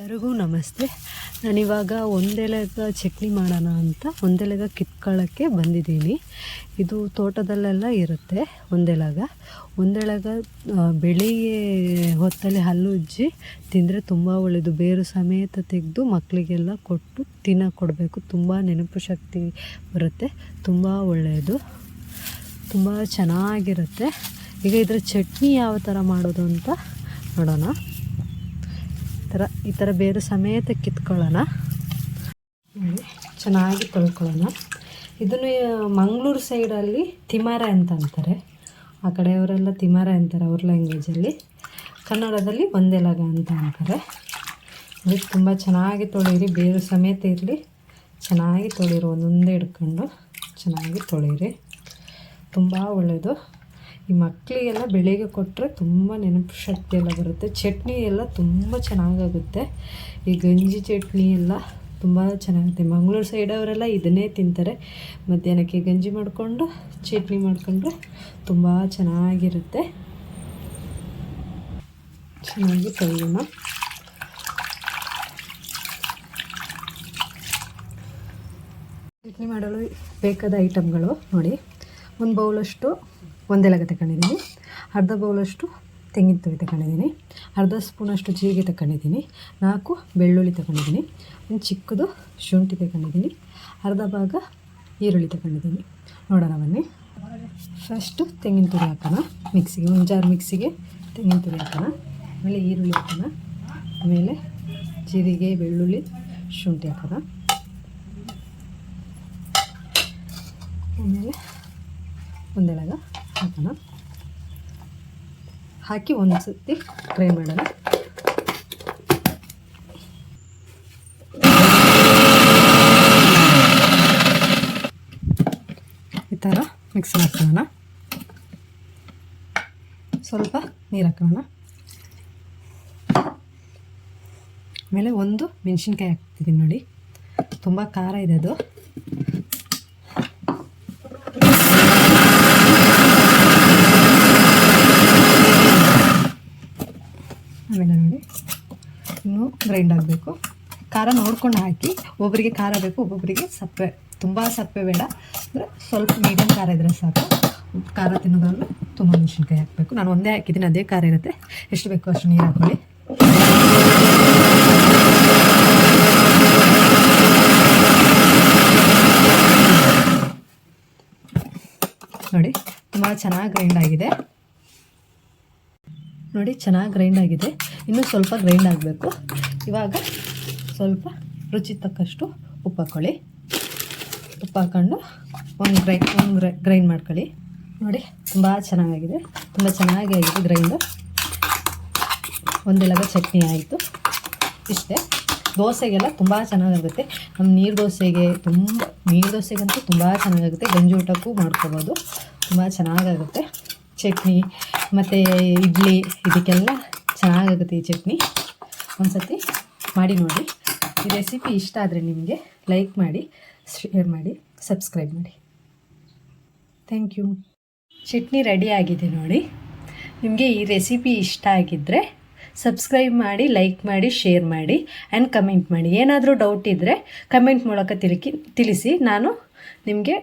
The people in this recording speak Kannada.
ಎಲ್ಲರಿಗೂ ನಮಸ್ತೆ. ನಾನಿವಾಗ ಒಂದೆಲೆಗ ಚಟ್ನಿ ಮಾಡೋಣ ಅಂತ ಒಂದೆಲೆಗ ಕಿತ್ಕೊಳ್ಳೋಕ್ಕೆ ಬಂದಿದ್ದೀನಿ. ಇದು ತೋಟದಲ್ಲೆಲ್ಲ ಇರುತ್ತೆ ಒಂದೆಲಗ. ಆ, ಬೆಳಿಗ್ಗೆ ಹೊತ್ತಲ್ಲಿ ಹಲ್ಲು ಉಜ್ಜಿ ತಿಂದರೆ ತುಂಬ ಒಳ್ಳೆಯದು ಬೇರು ಸಮೇತ ತೆಗೆದು ಮಕ್ಕಳಿಗೆಲ್ಲ ಕೊಟ್ಟು ತಿನ್ನ ಕೊಡಬೇಕು. ತುಂಬ ನೆನಪು ಶಕ್ತಿ ಬರುತ್ತೆ. ತುಂಬ ಒಳ್ಳೆಯದು ತುಂಬ ಚೆನ್ನಾಗಿರುತ್ತೆ. ಈಗ ಇದರ ಚಟ್ನಿ ಯಾವ ಥರ ಮಾಡೋದು ಅಂತ ನೋಡೋಣ. ಥರ, ಈ ಥರ ಬೇರು ಸಮೇತ ಕಿತ್ಕೊಳ್ಳೋಣ. ಚೆನ್ನಾಗಿ ತೊಳ್ಕೊಳ್ಳೋಣ. ಇದನ್ನು ಮಂಗಳೂರು ಸೈಡಲ್ಲಿ ತಿಮಾರ ಅಂತ ಅಂತಾರೆ. ಆ ಕಡೆಯವರೆಲ್ಲ ತಿಮಾರ ಅಂತಾರೆ ಅವ್ರ ಲ್ಯಾಂಗ್ವೇಜಲ್ಲಿ ಕನ್ನಡದಲ್ಲಿ ಒಂದೆಲಗ ಅಂತ ಅಂತಾರೆ. ಅದಕ್ಕೆ ತುಂಬ ಚೆನ್ನಾಗಿ ತೊಳೀರಿ ಬೇರು ಸಮೇತ ಇರಲಿ. ಚೆನ್ನಾಗಿ ತೊಳೀರಿ ಒಂದೊಂದೇ ಹಿಡ್ಕೊಂಡು ಚೆನ್ನಾಗಿ ತೊಳೀರಿ ತುಂಬ ಒಳ್ಳೆಯದು. ಈ ಮಕ್ಕಳಿಗೆಲ್ಲ ಬೆಳಿಗ್ಗೆ ಕೊಟ್ಟರೆ ತುಂಬ ನೆನಪು ಶಕ್ತಿ ಎಲ್ಲ ಬರುತ್ತೆ. ಚಟ್ನಿ ಎಲ್ಲ ತುಂಬ ಚೆನ್ನಾಗಾಗುತ್ತೆ. ಈ ಗಂಜಿ ಚಟ್ನಿ ಎಲ್ಲ ತುಂಬ ಚೆನ್ನಾಗುತ್ತೆ. ಮಂಗಳೂರು ಸೈಡವರೆಲ್ಲ ಇದನ್ನೇ ತಿಂತಾರೆ. ಮಧ್ಯಾಹ್ನಕ್ಕೆ ಗಂಜಿ ಮಾಡಿಕೊಂಡು, ಚಟ್ನಿ ಮಾಡಿಕೊಂಡ್ರೆ ತುಂಬ ಚೆನ್ನಾಗಿರುತ್ತೆ. ಚೆನ್ನಾಗಿ ತೊಳೆಯೋಣ ಚಟ್ನಿ ಮಾಡಲು ಬೇಕಾದ ಐಟಮ್ಗಳು ನೋಡಿ. ಒಂದು ಬೌಲಷ್ಟು ಒಂದೆಲಗ ತಗೊಂಡಿದ್ದೀನಿ ಅರ್ಧ ಬೌಲಷ್ಟು ತೆಂಗಿನ ತುರಿ ತಗೊಂಡಿದ್ದೀನಿ ಅರ್ಧ ಸ್ಪೂನಷ್ಟು ಜೀರಿಗೆ ತಗೊಂಡಿದ್ದೀನಿ ನಾಲ್ಕು ಬೆಳ್ಳುಳ್ಳಿ ತಗೊಂಡಿದ್ದೀನಿ ಒಂದು ಚಿಕ್ಕದು ಶುಂಠಿ ತಗೊಂಡಿದ್ದೀನಿ ಅರ್ಧ ಭಾಗ ಈರುಳ್ಳಿ ತಗೊಂಡಿದ್ದೀನಿ ನೋಡೋಣ ಬನ್ನಿ. ಫಸ್ಟು ತೆಂಗಿನ ತುರಿ ಹಾಕೋಣ. ಮಿಕ್ಸಿಗೆ ಒಂದು ಜಾರ್ ಮಿಕ್ಸಿಗೆ ತೆಂಗಿನ ತುರಿ ಹಾಕೋಣ. ಆಮೇಲೆ ಈರುಳ್ಳಿ ಹಾಕೋಣ. ಆಮೇಲೆ ಜೀರಿಗೆ, ಬೆಳ್ಳುಳ್ಳಿ, ಶುಂಠಿ ಹಾಕೋಣ. ಆಮೇಲೆ ಒಂದೆಳಗ ಹಾಕೋಣ. ಹಾಕಿ ಒಂದು ಸತಿ ಫ್ರೈ ಮಾಡೋಣ. ಈ ಥರ ಮಿಕ್ಸ್ ಮಾಡ್ಕೊಳ್ಳೋಣ. ಸ್ವಲ್ಪ ನೀರು ಹಾಕೋಣ. ಆಮೇಲೆ ಒಂದು ಮೆಣಸಿನ್ಕಾಯಿ ಹಾಕ್ತಿದ್ದೀನಿ ನೋಡಿ. ತುಂಬ ಖಾರ ಇದೆ ಅದು. ಆಮೇಲೆ ನೋಡಿ. ಇನ್ನೂ ಗ್ರೈಂಡ್ ಆಗಬೇಕು. ಖಾರ ನೋಡ್ಕೊಂಡು ಹಾಕಿ ಒಬ್ಬರಿಗೆ ಖಾರ ಬೇಕು ಒಬ್ಬೊಬ್ಬರಿಗೆ ಸಪ್ಪೆ. ತುಂಬ ಸಪ್ಪೆ ಬೇಡ. ಅಂದರೆ ಸ್ವಲ್ಪ ಮೀಡಿಯಮ್ ಖಾರ ಇದ್ದರೆ ಸಾಕು. ಖಾರ ತಿನ್ನೋದ್ರಲ್ಲಿ ತುಂಬ ಮೆಣಸಿನ್ಕಾಯಿ ಹಾಕಬೇಕು. ನಾನು ಒಂದೇ ಹಾಕಿದ್ದೀನಿ, ಅದೇ ಖಾರ ಇರುತ್ತೆ. ಎಷ್ಟು ಬೇಕು ಅಷ್ಟು ನೀರು ಹಾಕ್ಕೊಳ್ಳಿ. ನೋಡಿ, ತುಂಬ ಚೆನ್ನಾಗಿ ಗ್ರೈಂಡ್ ಆಗಿದೆ. ನೋಡಿ, ಚೆನ್ನಾಗಿ ಗ್ರೈಂಡ್ ಆಗಿದೆ. ಇನ್ನೂ ಸ್ವಲ್ಪ ಗ್ರೈಂಡ್ ಆಗಬೇಕು. ಇವಾಗ ಸ್ವಲ್ಪ ರುಚಿ ತಕ್ಕಷ್ಟು ಉಪ್ಪು ಹಾಕ್ಕೊಳ್ಳಿ ಉಪ್ಪು ಹಾಕ್ಕೊಂಡು ಒಂದು ಗ್ರೈಂಡ್ ಒಂದು ಗ್ರೈಂಡ್ ಮಾಡ್ಕೊಳ್ಳಿ. ನೋಡಿ, ತುಂಬ ಚೆನ್ನಾಗಿದೆ ತುಂಬ ಚೆನ್ನಾಗಿ ಆಗಿದೆ ಗ್ರೈಂಡು ಒಂದೆಲಗ ಚಟ್ನಿ ಆಯಿತು. ಇಷ್ಟೇ. ದೋಸೆಗೆಲ್ಲ ತುಂಬ ಚೆನ್ನಾಗಾಗುತ್ತೆ. ನಮ್ಮ ನೀರು ದೋಸೆಗೆ ತುಂಬ, ನೀರು ದೋಸೆಗಂತೂ ತುಂಬ ಚೆನ್ನಾಗಾಗುತ್ತೆ. ಗಂಜಿ ಊಟಕ್ಕೂ ಮಾಡ್ಕೋಬೋದು. ತುಂಬ ಚೆನ್ನಾಗಾಗುತ್ತೆ. ಚಟ್ನಿ ಮತ್ತು ಇಡ್ಲಿ ಇದಕ್ಕೆಲ್ಲ ಚೆನ್ನಾಗಾಗುತ್ತೆ ಈ ಚಟ್ನಿ. ಒಂದು ಸತಿ ಮಾಡಿ ನೋಡಿ. ಈ ರೆಸಿಪಿ ಇಷ್ಟ ಆದರೆ ನಿಮಗೆ ಲೈಕ್ ಮಾಡಿ, ಶೇರ್ ಮಾಡಿ, ಸಬ್ಸ್ಕ್ರೈಬ್ ಮಾಡಿ. Thank you. ಚಟ್ನಿ ರೆಡಿ ಆಗಿದೆ ನೋಡಿ. ನಿಮಗೆ ಈ ರೆಸಿಪಿ ಇಷ್ಟ ಆಗಿದ್ದರೆ ಸಬ್ಸ್ಕ್ರೈಬ್ ಮಾಡಿ, ಲೈಕ್ ಮಾಡಿ, ಶೇರ್ ಮಾಡಿ ಆ್ಯಂಡ್ ಕಮೆಂಟ್ ಮಾಡಿ. ಏನಾದರೂ ಡೌಟ್ ಇದ್ದರೆ ಕಮೆಂಟ್ ಮೂಲಕ ತಿಳಿಕಿ ತಿಳಿಸಿ. ನಾನು ನಿಮಗೆ